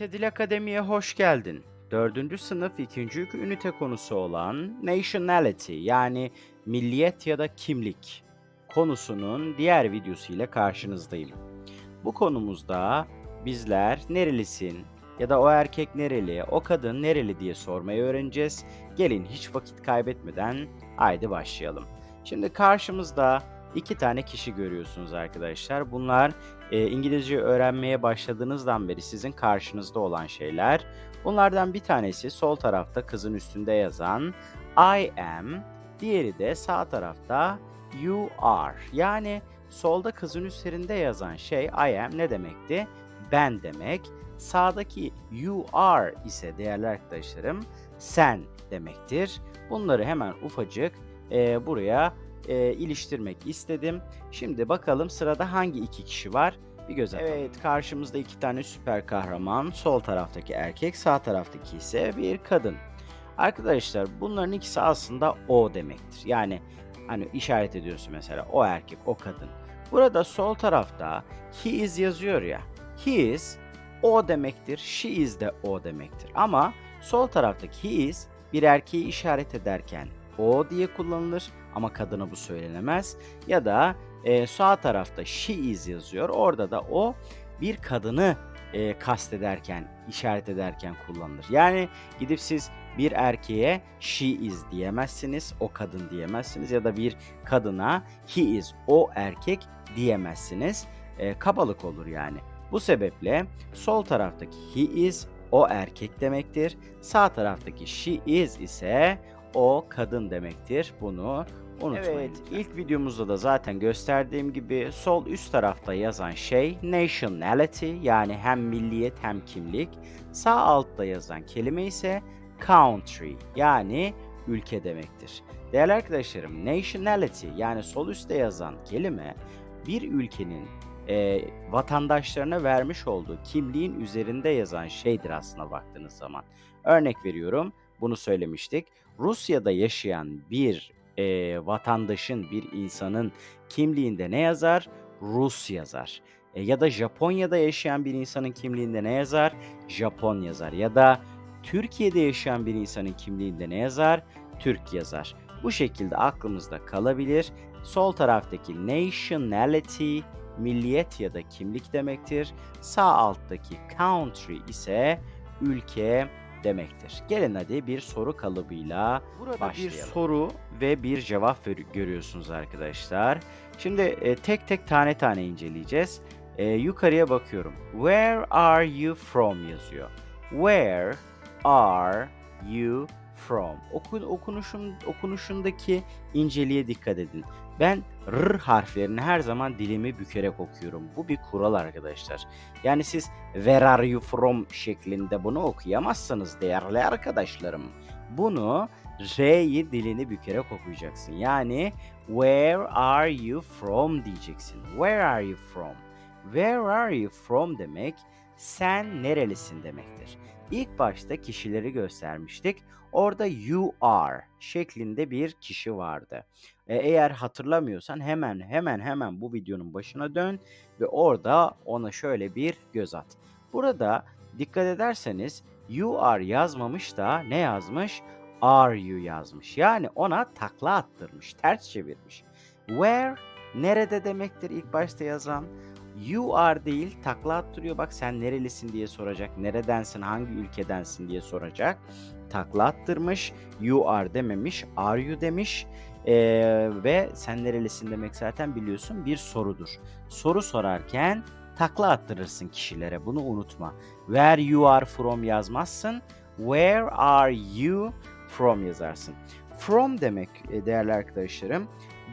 TRT Dil Akademi'ye hoş geldin. 4. sınıf 2. ünite konusu olan nationality yani milliyet ya da kimlik konusunun diğer videosu ile karşınızdayım. Bu konumuzda bizler nerelisin ya da o erkek nereli, o kadın nereli diye sormayı öğreneceğiz. Gelin hiç vakit kaybetmeden haydi başlayalım. Şimdi karşımızda iki tane kişi görüyorsunuz arkadaşlar. Bunlar e, İngilizce öğrenmeye başladığınızdan beri sizin karşınızda olan şeyler. Bunlardan bir tanesi sol tarafta kızın üstünde yazan I am, diğeri de sağ tarafta you are. Yani solda kızın üzerinde yazan şey I am ne demekti? Ben demek. Sağdaki you are ise değerli arkadaşlarım sen demektir. Bunları hemen ufacık e, buraya e, iliştirmek istedim. Şimdi bakalım sırada hangi iki kişi var? Bir göz atalım. Evet karşımızda iki tane süper kahraman. Sol taraftaki erkek, sağ taraftaki ise bir kadın. Arkadaşlar bunların ikisi aslında o demektir. Yani hani işaret ediyorsun mesela o erkek, o kadın. Burada sol tarafta he is yazıyor ya. He is o demektir. She is de o demektir. Ama sol taraftaki he is bir erkeği işaret ederken o diye kullanılır ama kadına bu söylenemez. Ya da e, sağ tarafta she is yazıyor. Orada da o bir kadını e, kastederken, işaret ederken kullanılır. Yani gidip siz bir erkeğe she is diyemezsiniz, o kadın diyemezsiniz ya da bir kadına he is, o erkek diyemezsiniz. E, kabalık olur yani. Bu sebeple sol taraftaki he is o erkek demektir. Sağ taraftaki she is ise o kadın demektir. Bunu unutmayın. Evet, ilk videomuzda da zaten gösterdiğim gibi sol üst tarafta yazan şey nationality yani hem milliyet hem kimlik. Sağ altta yazan kelime ise country yani ülke demektir. Değerli arkadaşlarım, nationality yani sol üstte yazan kelime bir ülkenin e, vatandaşlarına vermiş olduğu kimliğin üzerinde yazan şeydir aslına baktığınız zaman. Örnek veriyorum, bunu söylemiştik. Rusya'da yaşayan bir e, vatandaşın, bir insanın kimliğinde ne yazar? Rus yazar. E, ya da Japonya'da yaşayan bir insanın kimliğinde ne yazar? Japon yazar. Ya da Türkiye'de yaşayan bir insanın kimliğinde ne yazar? Türk yazar. Bu şekilde aklımızda kalabilir. Sol taraftaki nationality milliyet ya da kimlik demektir. Sağ alttaki country ise ülke demektir. Gelin hadi bir soru kalıbıyla Burada başlayalım. bir soru ve bir cevap görüyorsunuz arkadaşlar. Şimdi e, tek tek tane tane inceleyeceğiz. E, yukarıya bakıyorum. Where are you from yazıyor. Where are you from? Okun, okunuşun, okunuşundaki inceliğe dikkat edin. Ben r harflerini her zaman dilimi bükerek okuyorum. Bu bir kural arkadaşlar. Yani siz where are you from şeklinde bunu okuyamazsınız değerli arkadaşlarım. Bunu R'yi dilini bükerek okuyacaksın. Yani where are you from diyeceksin. Where are you from? Where are you from demek sen nerelisin demektir. İlk başta kişileri göstermiştik. Orada you are şeklinde bir kişi vardı. E, eğer hatırlamıyorsan hemen hemen hemen bu videonun başına dön ve orada ona şöyle bir göz at. Burada dikkat ederseniz you are yazmamış da ne yazmış? Are you yazmış. Yani ona takla attırmış, ters çevirmiş. Where nerede demektir ilk başta yazan. You are değil takla attırıyor. Bak sen nerelisin diye soracak. Neredensin, hangi ülkedensin diye soracak. Takla attırmış. You are dememiş. Are you demiş. Ee, ve sen nerelisin demek zaten biliyorsun bir sorudur. Soru sorarken takla attırırsın kişilere. Bunu unutma. Where you are from yazmazsın. Where are you from yazarsın. From demek e, değerli arkadaşlarım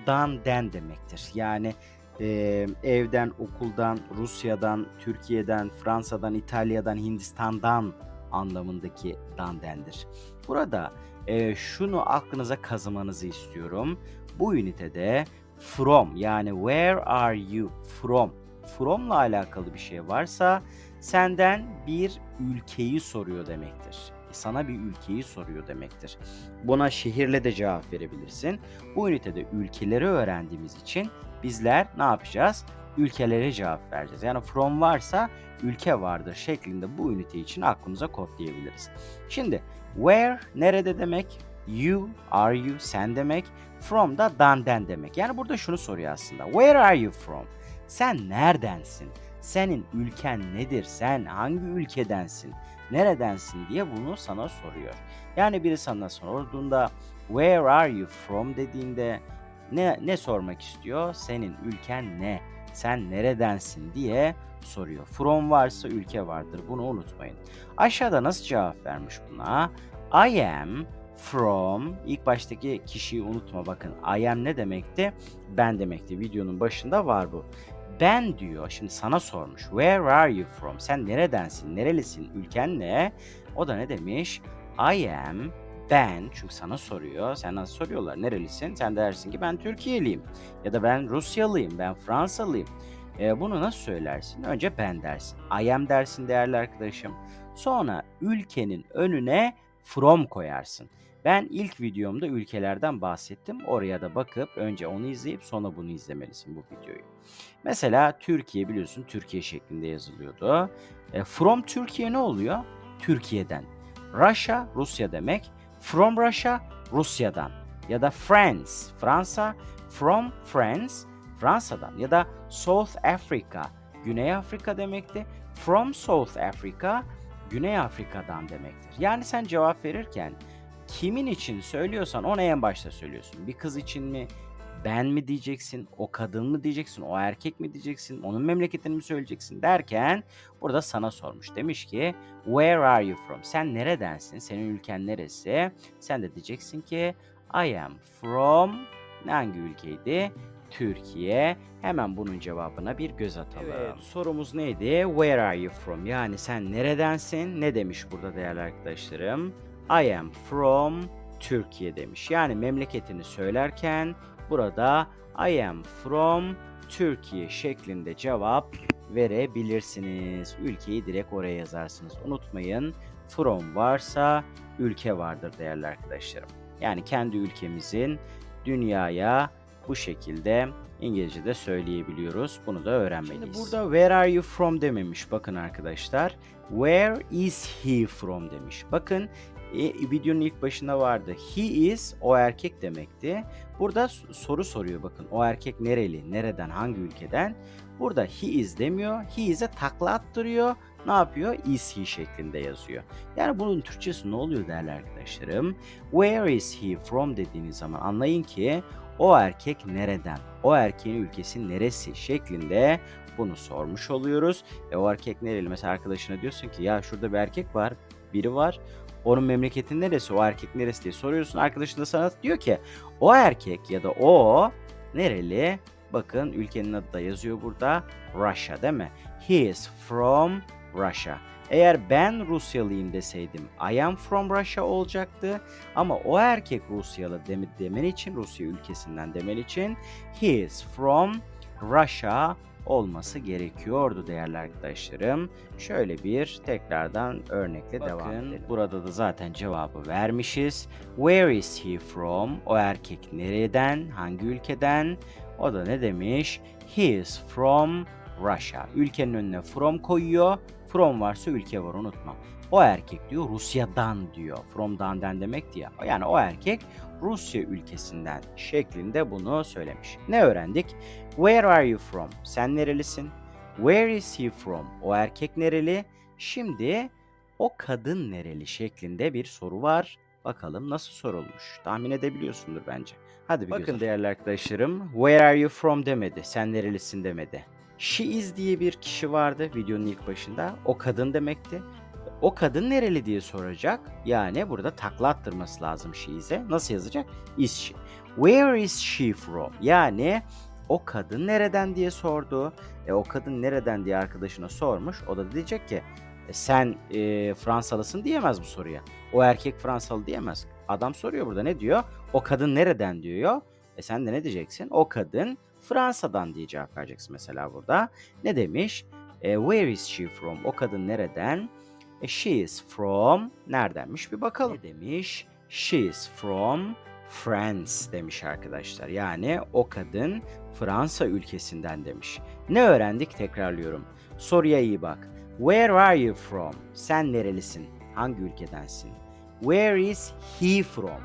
dan den demektir. Yani e, evden, okuldan, Rusya'dan, Türkiye'den, Fransa'dan, İtalya'dan, Hindistan'dan anlamındaki dan dendir. Burada e, şunu aklınıza kazımanızı istiyorum. Bu ünitede from yani where are you from from'la alakalı bir şey varsa senden bir ülkeyi soruyor demektir. Sana bir ülkeyi soruyor demektir. Buna şehirle de cevap verebilirsin. Bu ünitede ülkeleri öğrendiğimiz için bizler ne yapacağız? ülkelere cevap vereceğiz. Yani from varsa ülke vardır şeklinde bu ünite için aklımıza kodlayabiliriz. Şimdi where nerede demek? You, are you, sen demek. From da dan'den demek. Yani burada şunu soruyor aslında. Where are you from? Sen neredensin? Senin ülken nedir? Sen hangi ülkedensin? Neredensin diye bunu sana soruyor. Yani biri sana sorduğunda where are you from dediğinde ne ne sormak istiyor? Senin ülken ne? Sen neredensin diye soruyor. From varsa ülke vardır. Bunu unutmayın. Aşağıda nasıl cevap vermiş buna? I am from ilk baştaki kişiyi unutma bakın. I am ne demekti? Ben demekti. Videonun başında var bu. Ben diyor. Şimdi sana sormuş. Where are you from? Sen neredensin? Nerelisin? Ülken ne? O da ne demiş? I am ben çünkü sana soruyor. Sen nasıl soruyorlar? Nerelisin? Sen de dersin ki ben Türkiye'liyim. Ya da ben Rusyalıyım. Ben Fransalıyım. E, bunu nasıl söylersin? Önce ben dersin. I am dersin değerli arkadaşım. Sonra ülkenin önüne from koyarsın. Ben ilk videomda ülkelerden bahsettim. Oraya da bakıp önce onu izleyip sonra bunu izlemelisin bu videoyu. Mesela Türkiye biliyorsun Türkiye şeklinde yazılıyordu. E, from Türkiye ne oluyor? Türkiye'den. Russia Rusya demek. From Russia Rusya'dan. Ya da France Fransa from France Fransa'dan. Ya da South Africa Güney Afrika demekti. From South Africa Güney Afrika'dan demektir. Yani sen cevap verirken kimin için söylüyorsan onu en başta söylüyorsun. Bir kız için mi, ben mi diyeceksin, o kadın mı diyeceksin, o erkek mi diyeceksin, onun memleketini mi söyleyeceksin derken burada sana sormuş. Demiş ki where are you from? Sen neredensin? Senin ülken neresi? Sen de diyeceksin ki I am from hangi ülkeydi? Türkiye. Hemen bunun cevabına bir göz atalım. Evet, sorumuz neydi? Where are you from? Yani sen neredensin? Ne demiş burada değerli arkadaşlarım? I am from Türkiye demiş. Yani memleketini söylerken burada I am from Türkiye şeklinde cevap verebilirsiniz. Ülkeyi direkt oraya yazarsınız. Unutmayın from varsa ülke vardır değerli arkadaşlarım. Yani kendi ülkemizin dünyaya bu şekilde İngilizce'de söyleyebiliyoruz. Bunu da öğrenmeliyiz. Şimdi burada where are you from dememiş bakın arkadaşlar. Where is he from demiş. Bakın e, videonun ilk başında vardı. He is o erkek demekti. Burada soru soruyor bakın. O erkek nereli? Nereden? Hangi ülkeden? Burada he is demiyor. He is'e takla attırıyor. Ne yapıyor? Is he şeklinde yazıyor. Yani bunun Türkçesi ne oluyor değerli arkadaşlarım? Where is he from dediğiniz zaman anlayın ki o erkek nereden? O erkeğin ülkesi neresi şeklinde bunu sormuş oluyoruz. E o erkek nereli? Mesela arkadaşına diyorsun ki ya şurada bir erkek var, biri var. Onun memleketi neresi? O erkek neresi diye soruyorsun. Arkadaşın da sana diyor ki o erkek ya da o nereli? Bakın ülkenin adı da yazıyor burada. Russia değil mi? He is from Russia. Eğer ben Rusyalıyım deseydim I am from Russia olacaktı. Ama o erkek Rusyalı demi- demen için, Rusya ülkesinden demen için he is from Russia olması gerekiyordu değerli arkadaşlarım. Şöyle bir tekrardan örnekle Bakın, devam edelim. Burada da zaten cevabı vermişiz. Where is he from? O erkek nereden? Hangi ülkeden? O da ne demiş? He is from Russia. Ülkenin önüne from koyuyor. From varsa ülke var unutma. O erkek diyor Rusya'dan diyor. From'dan den demekti ya. Yani o erkek Rusya ülkesinden şeklinde bunu söylemiş. Ne öğrendik? Where are you from? Sen nerelisin? Where is he from? O erkek nereli? Şimdi o kadın nereli şeklinde bir soru var. Bakalım nasıl sorulmuş. Tahmin edebiliyorsundur bence. Hadi bir Bakın göz değerli arkadaşlarım. Where are you from demedi. Sen nerelisin demedi. She is diye bir kişi vardı videonun ilk başında. O kadın demekti. O kadın nereli diye soracak. Yani burada takla attırması lazım she is'e. Nasıl yazacak? Is she. Where is she from? Yani o kadın nereden diye sordu. E, o kadın nereden diye arkadaşına sormuş. O da diyecek ki "E, sen e, Fransalısın diyemez bu soruya. O erkek Fransalı diyemez. Adam soruyor burada ne diyor? O kadın nereden diyor. E sen de ne diyeceksin? O kadın Fransa'dan diye cevap vereceksin mesela burada. Ne demiş? E, where is she from? O kadın nereden? E, she is from neredenmiş bir bakalım. Ne demiş? She is from France demiş arkadaşlar. Yani o kadın Fransa ülkesinden demiş. Ne öğrendik? Tekrarlıyorum. Soruya iyi bak. Where are you from? Sen nerelisin? Hangi ülkedensin? Where is he from?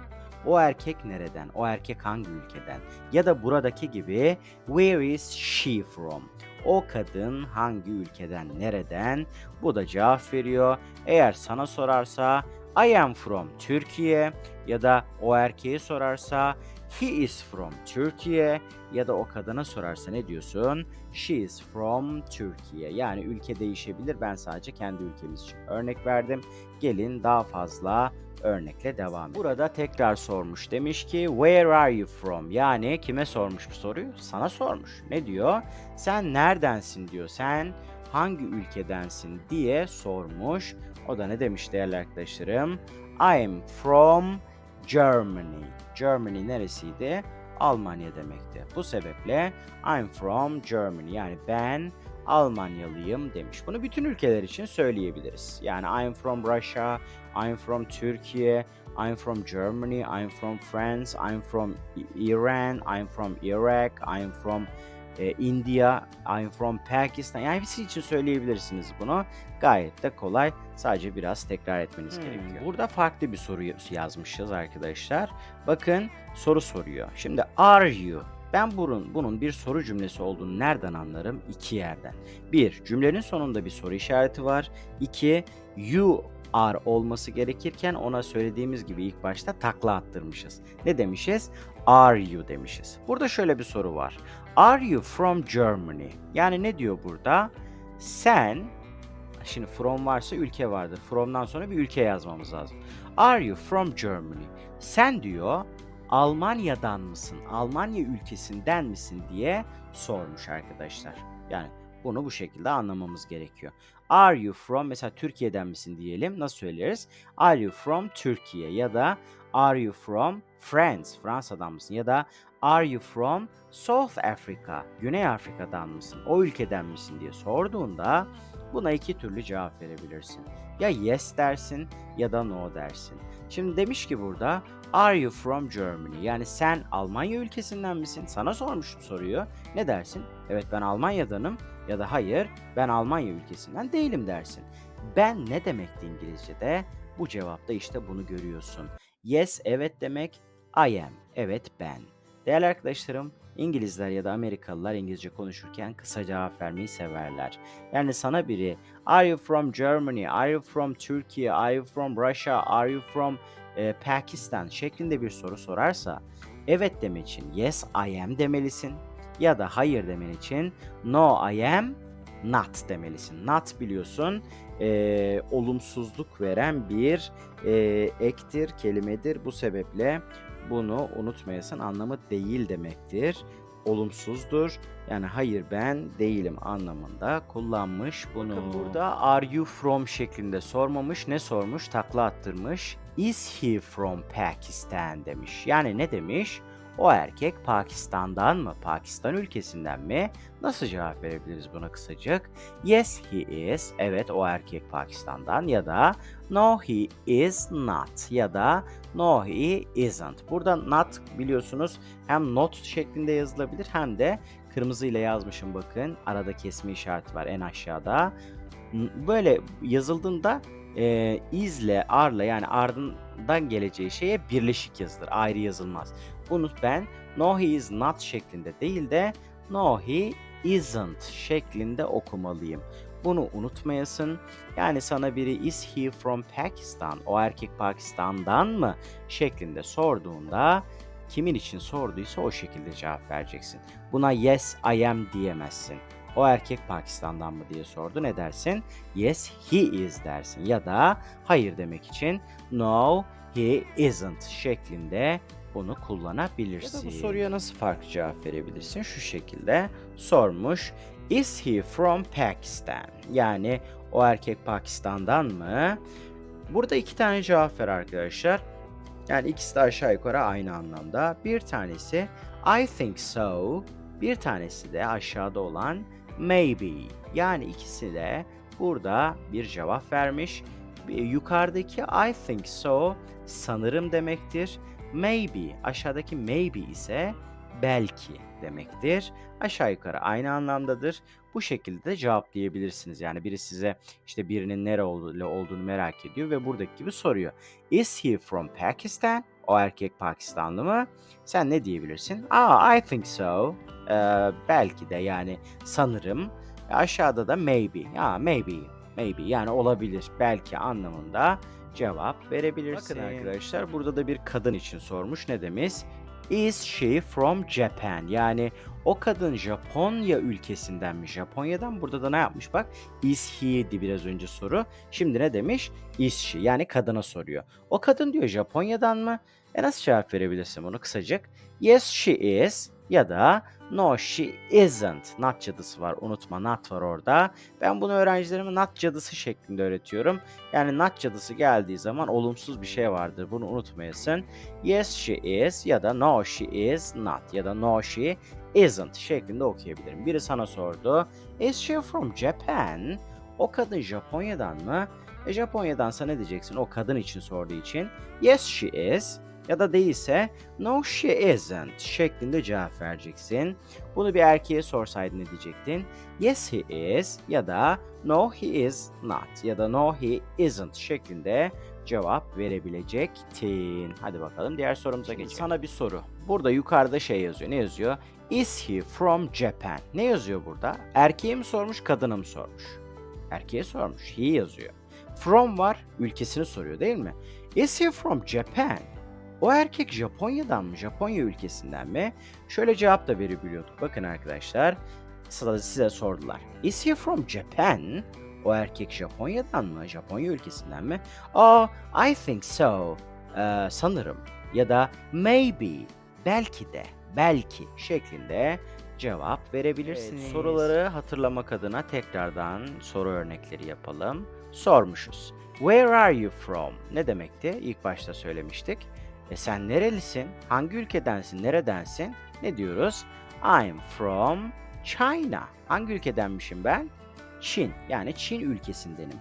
O erkek nereden? O erkek hangi ülkeden? Ya da buradaki gibi where is she from? O kadın hangi ülkeden, nereden? Bu da cevap veriyor. Eğer sana sorarsa I am from Türkiye ya da o erkeğe sorarsa he is from Türkiye ya da o kadına sorarsa ne diyorsun? She is from Türkiye. Yani ülke değişebilir. Ben sadece kendi ülkemiz için örnek verdim. Gelin daha fazla örnekle devam edelim. Burada tekrar sormuş. Demiş ki where are you from? Yani kime sormuş bu soruyu? Sana sormuş. Ne diyor? Sen neredensin diyor. Sen hangi ülkedensin diye sormuş. O da ne demiş değerli arkadaşlarım? I'm from Germany. Germany neresiydi? Almanya demekti. Bu sebeple I'm from Germany yani ben Almanyalıyım demiş. Bunu bütün ülkeler için söyleyebiliriz. Yani I'm from Russia, I'm from Türkiye, I'm from Germany, I'm from France, I'm from Iran, I'm from Iraq, I'm from e, India, I'm from Pakistan. Yani hepsi için söyleyebilirsiniz bunu. Gayet de kolay. Sadece biraz tekrar etmeniz Hmm, gerekiyor. Burada farklı bir soru yazmışız arkadaşlar. Bakın soru soruyor. Şimdi are you? Ben bunun, bunun bir soru cümlesi olduğunu nereden anlarım? İki yerden. Bir, cümlenin sonunda bir soru işareti var. İki, you are olması gerekirken ona söylediğimiz gibi ilk başta takla attırmışız. Ne demişiz? Are you demişiz. Burada şöyle bir soru var. Are you from Germany? Yani ne diyor burada? Sen Şimdi from varsa ülke vardır. From'dan sonra bir ülke yazmamız lazım. Are you from Germany? Sen diyor Almanya'dan mısın? Almanya ülkesinden misin diye sormuş arkadaşlar. Yani bunu bu şekilde anlamamız gerekiyor. Are you from mesela Türkiye'den misin diyelim. Nasıl söyleriz? Are you from Türkiye ya da Are you from France? Fransa'dan mısın? Ya da Are you from South Africa? Güney Afrika'dan mısın? O ülkeden misin diye sorduğunda buna iki türlü cevap verebilirsin. Ya yes dersin ya da no dersin. Şimdi demiş ki burada Are you from Germany? Yani sen Almanya ülkesinden misin? Sana sormuştum soruyu. Ne dersin? Evet ben Almanya'danım ya da hayır ben Almanya ülkesinden değilim dersin. Ben ne demekti İngilizce'de? Bu cevapta işte bunu görüyorsun. Yes evet demek I am. Evet ben. Değerli arkadaşlarım İngilizler ya da Amerikalılar İngilizce konuşurken kısa cevap vermeyi severler. Yani sana biri Are you from Germany? Are you from Turkey? Are you from Russia? Are you from e, Pakistan? şeklinde bir soru sorarsa evet demek için yes I am demelisin ya da hayır demen için no I am not demelisin. Not biliyorsun e, olumsuzluk veren bir e, ektir, kelimedir. Bu sebeple bunu unutmayasın. Anlamı değil demektir. Olumsuzdur. Yani hayır ben değilim anlamında kullanmış bunu. Bakın burada are you from şeklinde sormamış. Ne sormuş? Takla attırmış. Is he from Pakistan demiş. Yani ne demiş? O erkek Pakistan'dan mı? Pakistan ülkesinden mi? Nasıl cevap verebiliriz buna kısacık? Yes he is. Evet o erkek Pakistan'dan ya da no he is not ya da no he isn't. Burada not biliyorsunuz hem not şeklinde yazılabilir hem de kırmızı ile yazmışım bakın. Arada kesme işareti var en aşağıda. Böyle yazıldığında e, izle, arla yani ardından geleceği şeye birleşik yazılır. Ayrı yazılmaz. Bunu ben no he is not şeklinde değil de no he isn't şeklinde okumalıyım. Bunu unutmayasın. Yani sana biri is he from Pakistan? O erkek Pakistan'dan mı? şeklinde sorduğunda kimin için sorduysa o şekilde cevap vereceksin. Buna yes I am diyemezsin. O erkek Pakistan'dan mı diye sordu ne dersin? Yes he is dersin ya da hayır demek için no he isn't şeklinde bunu kullanabilirsin. Ya da bu soruya nasıl farklı cevap verebilirsin? Şu şekilde sormuş. Is he from Pakistan? Yani o erkek Pakistan'dan mı? Burada iki tane cevap ver arkadaşlar. Yani ikisi de aşağı yukarı aynı anlamda. Bir tanesi I think so. Bir tanesi de aşağıda olan maybe. Yani ikisi de burada bir cevap vermiş. Yukarıdaki I think so sanırım demektir. Maybe. Aşağıdaki maybe ise belki demektir. Aşağı yukarı aynı anlamdadır. Bu şekilde de cevaplayabilirsiniz. Yani biri size işte birinin nere olduğu, olduğunu merak ediyor ve buradaki gibi soruyor. Is he from Pakistan? O erkek Pakistanlı mı? Sen ne diyebilirsin? Ah, I think so. Ee, belki de yani sanırım. Aşağıda da maybe. Ya maybe. Maybe yani olabilir. Belki anlamında cevap verebilirsin. Bakın arkadaşlar burada da bir kadın için sormuş. Ne demiş? Is she from Japan? Yani o kadın Japonya ülkesinden mi? Japonya'dan burada da ne yapmış bak? Is he'di biraz önce soru. Şimdi ne demiş? Is she yani kadına soruyor. O kadın diyor Japonya'dan mı? E nasıl cevap verebilirsin bunu kısacık? Yes she is ya da no she isn't. Not cadısı var unutma not var orada. Ben bunu öğrencilerime not cadısı şeklinde öğretiyorum. Yani not cadısı geldiği zaman olumsuz bir şey vardır bunu unutmayasın. Yes she is ya da no she is not ya da no she isn't şeklinde okuyabilirim. Biri sana sordu. Is she from Japan? O kadın Japonya'dan mı? E Japonya'dansa ne diyeceksin? O kadın için sorduğu için. Yes she is ya da değilse no she isn't şeklinde cevap vereceksin. Bunu bir erkeğe sorsaydın ne diyecektin? Yes he is ya da no he is not ya da no he isn't şeklinde cevap verebilecektin. Hadi bakalım diğer sorumuza geçelim. Sana bir soru. Burada yukarıda şey yazıyor. Ne yazıyor? Is he from Japan? Ne yazıyor burada? Erkeğe mi sormuş, kadına mı sormuş? Erkeğe sormuş. He yazıyor. From var, ülkesini soruyor değil mi? Is he from Japan? O erkek Japonya'dan mı? Japonya ülkesinden mi? Şöyle cevap da verebiliyorduk. Bakın arkadaşlar. Size, sordular. Is he from Japan? O erkek Japonya'dan mı? Japonya ülkesinden mi? Oh, I think so. Ee, sanırım. Ya da maybe. Belki de. Belki şeklinde cevap verebilirsiniz. Evet, soruları hatırlamak adına tekrardan soru örnekleri yapalım. Sormuşuz. Where are you from? Ne demekti? İlk başta söylemiştik. E sen nerelisin? Hangi ülkedensin? Neredensin? Ne diyoruz? I'm from China. Hangi ülkedenmişim ben? Çin. Yani Çin ülkesindenim.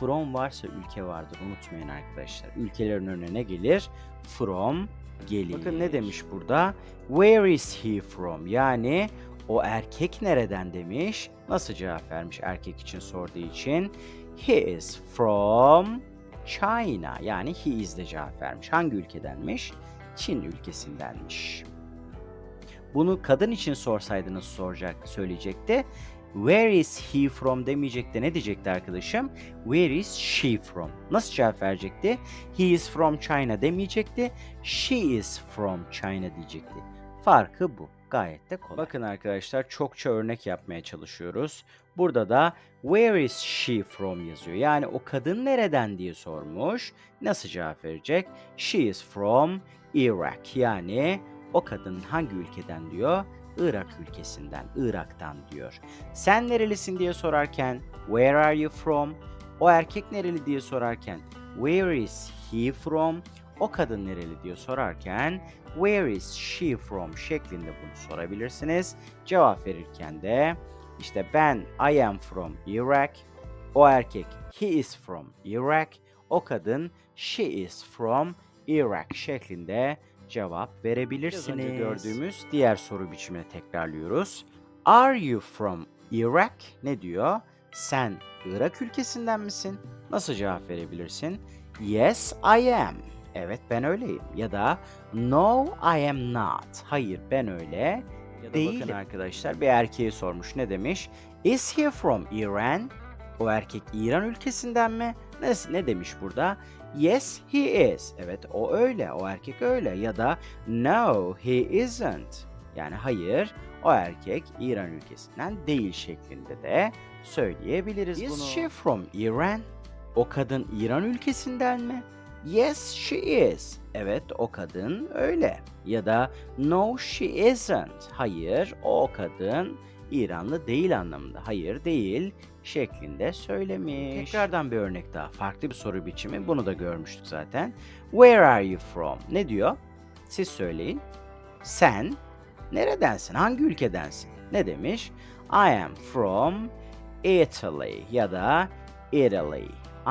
From varsa ülke vardır. Unutmayın arkadaşlar. Ülkelerin önüne gelir? From gelir. Bakın ne demiş burada? Where is he from? Yani o erkek nereden demiş? Nasıl cevap vermiş erkek için sorduğu için? He is from China yani he is de cevap vermiş. Hangi ülkedenmiş? Çin ülkesindenmiş. Bunu kadın için sorsaydınız soracak, söyleyecekti. Where is he from demeyecekti. Ne diyecekti arkadaşım? Where is she from? Nasıl cevap verecekti? He is from China demeyecekti. She is from China diyecekti. Farkı bu. Gayet de kolay. Bakın arkadaşlar çokça örnek yapmaya çalışıyoruz. Burada da where is she from yazıyor. Yani o kadın nereden diye sormuş. Nasıl cevap verecek? She is from Iraq. Yani o kadın hangi ülkeden diyor? Irak ülkesinden, Irak'tan diyor. Sen nerelisin diye sorarken where are you from? O erkek nereli diye sorarken where is he from? O kadın nereli diye sorarken where is she from şeklinde bunu sorabilirsiniz. Cevap verirken de işte ben I am from Iraq. O erkek he is from Iraq. O kadın she is from Iraq şeklinde cevap verebilirsiniz. Biraz önce gördüğümüz diğer soru biçimini tekrarlıyoruz. Are you from Iraq? Ne diyor? Sen Irak ülkesinden misin? Nasıl cevap verebilirsin? Yes, I am. Evet ben öyleyim. Ya da No, I am not. Hayır ben öyle ya da değilim. Bakın arkadaşlar bir erkeğe sormuş ne demiş? Is he from Iran? O erkek İran ülkesinden mi? Ne, ne demiş burada? Yes, he is. Evet, o öyle. O erkek öyle. Ya da no, he isn't. Yani hayır, o erkek İran ülkesinden değil şeklinde de söyleyebiliriz is bunu. Is she from Iran? O kadın İran ülkesinden mi? Yes, she is. Evet, o kadın öyle. Ya da no, she isn't. Hayır, o kadın İranlı değil anlamında. Hayır değil şeklinde söylemiş. Tekrardan bir örnek daha. Farklı bir soru biçimi. Bunu da görmüştük zaten. Where are you from? Ne diyor? Siz söyleyin. Sen neredensin? Hangi ülkedensin? Ne demiş? I am from Italy ya da Italy.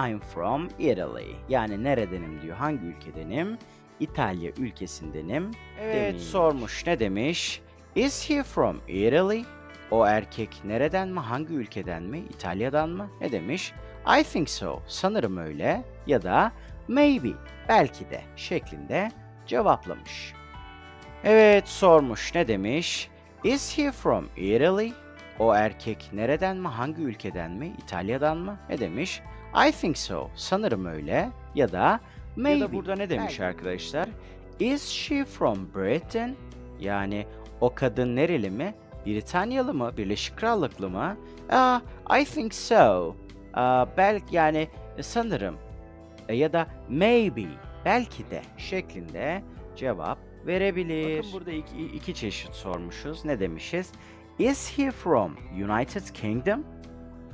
I'm from Italy. Yani neredenim diyor. Hangi ülkedenim? İtalya ülkesindenim. Evet demiş. sormuş ne demiş? Is he from Italy? O erkek nereden mi, hangi ülkeden mi, İtalya'dan mı? Ne demiş? I think so, sanırım öyle ya da maybe, belki de şeklinde cevaplamış. Evet sormuş ne demiş? Is he from Italy? O erkek nereden mi, hangi ülkeden mi, İtalya'dan mı? Ne demiş? I think so, sanırım öyle ya da maybe. Ya da burada ne demiş belki. arkadaşlar? Is she from Britain? Yani o kadın nereli mi? Britanyalı mı? Birleşik Krallıklı mı? Ah, I think so. Ah, belki yani sanırım E, ya da maybe belki de şeklinde cevap verebilir. Bakın burada iki, iki çeşit sormuşuz. Ne demişiz? Is he from United Kingdom?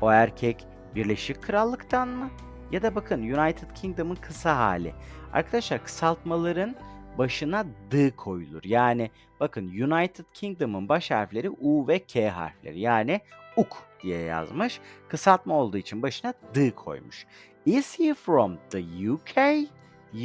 O erkek Birleşik Krallık'tan mı? Ya da bakın United Kingdom'ın kısa hali. Arkadaşlar kısaltmaların başına D koyulur. Yani bakın United Kingdom'ın baş harfleri U ve K harfleri. Yani UK diye yazmış. Kısaltma olduğu için başına D koymuş. Is he from the UK?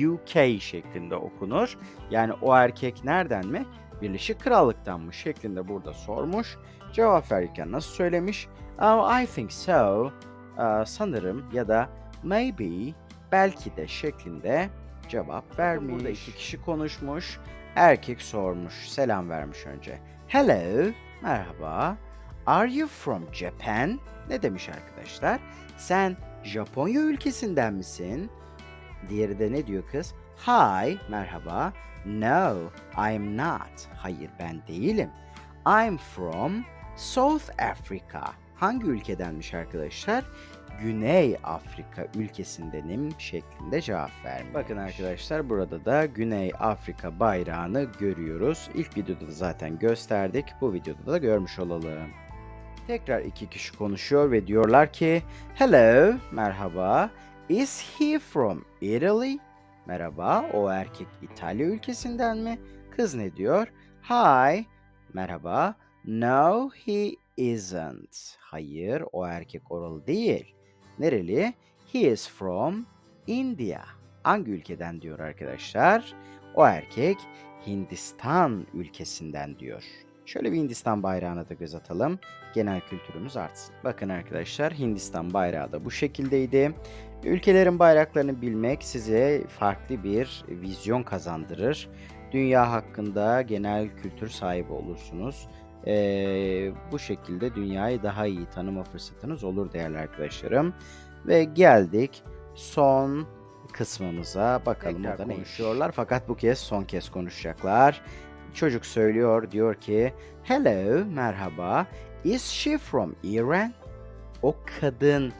UK şeklinde okunur. Yani o erkek nereden mi? Birleşik Krallık'tan mı şeklinde burada sormuş. Cevap verirken nasıl söylemiş? Oh, I think so. Uh, sanırım ya da maybe belki de şeklinde cevap vermiş. Burada iki kişi konuşmuş. Erkek sormuş, selam vermiş önce. Hello, merhaba. Are you from Japan? Ne demiş arkadaşlar? Sen Japonya ülkesinden misin? Diğeri de ne diyor kız? Hi, merhaba. No, I'm not. Hayır ben değilim. I'm from South Africa. Hangi ülkedenmiş arkadaşlar? Güney Afrika ülkesindenim şeklinde cevap vermiş. Bakın arkadaşlar burada da Güney Afrika bayrağını görüyoruz. İlk videoda da zaten gösterdik. Bu videoda da görmüş olalım. Tekrar iki kişi konuşuyor ve diyorlar ki Hello, merhaba. Is he from Italy? Merhaba, o erkek İtalya ülkesinden mi? Kız ne diyor? Hi, merhaba. No, he isn't. Hayır, o erkek oralı değil. Nereli? He is from India. Hangi ülkeden diyor arkadaşlar? O erkek Hindistan ülkesinden diyor. Şöyle bir Hindistan bayrağına da göz atalım. Genel kültürümüz artsın. Bakın arkadaşlar Hindistan bayrağı da bu şekildeydi. Ülkelerin bayraklarını bilmek size farklı bir vizyon kazandırır. Dünya hakkında genel kültür sahibi olursunuz. Ee, bu şekilde dünyayı daha iyi tanıma fırsatınız olur değerli arkadaşlarım. Ve geldik son kısmımıza. Bakalım Tekrar orada ne konuş. konuşuyorlar. Fakat bu kez son kez konuşacaklar. Çocuk söylüyor diyor ki Hello merhaba Is she from Iran? O kadın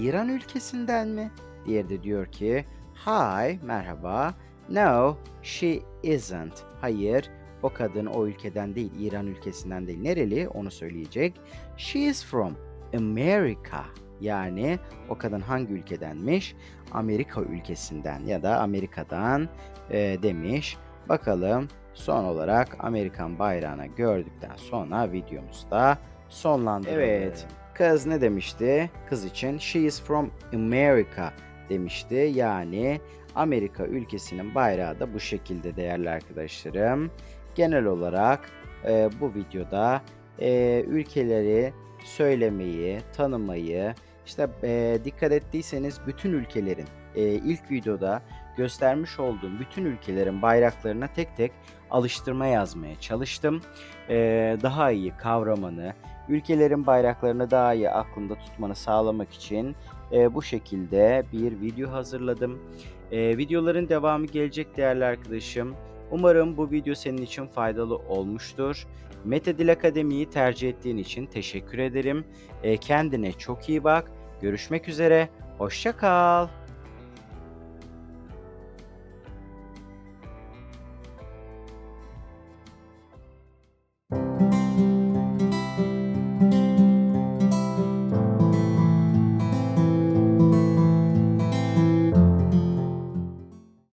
İran ülkesinden mi? Diğeri de diyor ki Hi merhaba No she isn't. Hayır o kadın o ülkeden değil İran ülkesinden değil. Nereli onu söyleyecek. She is from America. Yani o kadın hangi ülkedenmiş? Amerika ülkesinden ya da Amerika'dan e, demiş. Bakalım son olarak Amerikan bayrağını gördükten sonra videomuzda sonlandıralım. Evet. Kız ne demişti? Kız için she is from America demişti. Yani Amerika ülkesinin bayrağı da bu şekilde değerli arkadaşlarım. Genel olarak e, bu videoda e, ülkeleri söylemeyi, tanımayı, işte e, dikkat ettiyseniz bütün ülkelerin e, ilk videoda göstermiş olduğum bütün ülkelerin bayraklarına tek tek alıştırma yazmaya çalıştım. E, daha iyi kavramanı, ülkelerin bayraklarını daha iyi aklında tutmanı sağlamak için e, bu şekilde bir video hazırladım. E, videoların devamı gelecek değerli arkadaşım. Umarım bu video senin için faydalı olmuştur. Mete Dil Akademi'yi tercih ettiğin için teşekkür ederim. E, kendine çok iyi bak. Görüşmek üzere. Hoşça kal.